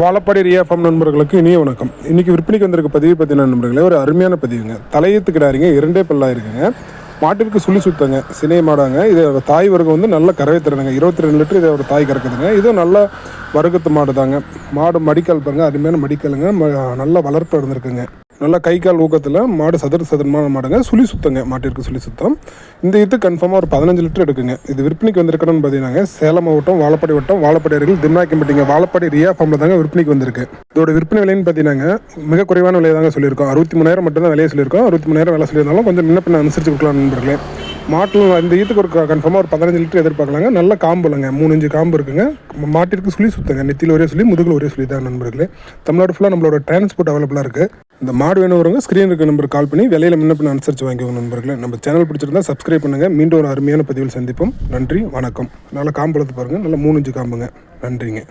வாழப்பாடி ரியாஃபார்ம் நண்பர்களுக்கு இனிய வணக்கம். இன்னைக்கு விற்பனைக்கு வந்திருக்க பதிவு பார்த்தீங்கன்னா நண்பர்களே ஒரு அருமையான பதிவுங்க. தலையத்துக்கிடாருங்க இரண்டே பல்லாக இருக்குங்க. மாட்டிற்கு சுழி சுத்தங்க சினை மாடாங்க. இதோட தாய் வர்க்கம் வந்து நல்ல கறவை திறனுங்க. இருபத்தி ரெண்டு லிட்டர் இதோட தாய் கறக்குதுங்க. இதுவும் நல்ல வர்க்கத்து மாடு தாங்க மாடு மடிக்கால் பாருங்க அருமையான மடிக்கலுங்க. ம- நல்ல வளர்ப்பு இருந்திருக்குங்க நல்லா கை கால் ஊக்கத்தில் மாடு சதுர சதுரமான மாடுங்க சுழி சுத்தங்க மாட்டிற்கு சுழி சுத்தம். இந்த இது கன்ஃபார்மாக ஒரு பதினஞ்சு லிட்டர் எடுக்குங்க. இது விற்பனைக்கு வந்திருக்கணும்னு பார்த்தீங்கன்னா சேலம் மாவட்டம் வாழப்பாடி வட்டம் வாழப்பாடி அருகில் திம்னாக்கிம்பட்டிங்க வாழப்பாடி ரியா ஃபார்மில் தாங்க விற்பனைக்கு வந்திருக்கு. இதோட விற்பனை விலைன்னு பார்த்தீங்கன்னா மிக குறைவான விலையை தாங்க சொல்லியிருக்கோம். அறுபத்தி மூணாயிரம் மட்டும் தான் விலையை சொல்லியிருக்கோம். அறுபத்தி மூணாயிரம் விலை சொல்லியிருந்தாலும் கொஞ்சம் முன்ன பின்ன அனுசரிச்சு கொடுக்கலாம் நண்பர்களே. மாட்டில் இந்த ஈத்துக்கு ஒரு கன்ஃபார்மாக ஒரு பதினஞ்சு லிட்டர் எதிர்பார்க்கலாங்க. நல்ல காம்புலங்க மூணு இஞ்சு காம்பு இருக்குங்க. மாட்டிற்கு சொல்லி சுத்தங்க. நெத்தியில் ஒரே சொல்லி முதுகில் ஒரே சொல்லி தான் நண்பர்களே. தமிழ்நாடு ஃபுல்லாக நம்மளோட டிரான்ஸ்போர்ட் அவைலபிளாக இருக்குது இந்த மாடு வேணுங்கிறவங்க ஸ்க்ரீன் இருக்க நம்பர் கால் பண்ணி விலையில முன்ன பின்ன அனுசரித்து வாங்கிக்கோங்க நண்பர்களே. நம்ம சேனல் பிடிச்சிருந்தா சப்ஸ்கிரைப் பண்ணுங்கள் மீண்டும் ஒரு அருமையான பதிவில் சந்திப்போம். நன்றி வணக்கம். நல்லா காம்பளத்து பாருங்கள் நல்ல மூணு இன்ச்சு காம்புங்க. நன்றிங்க.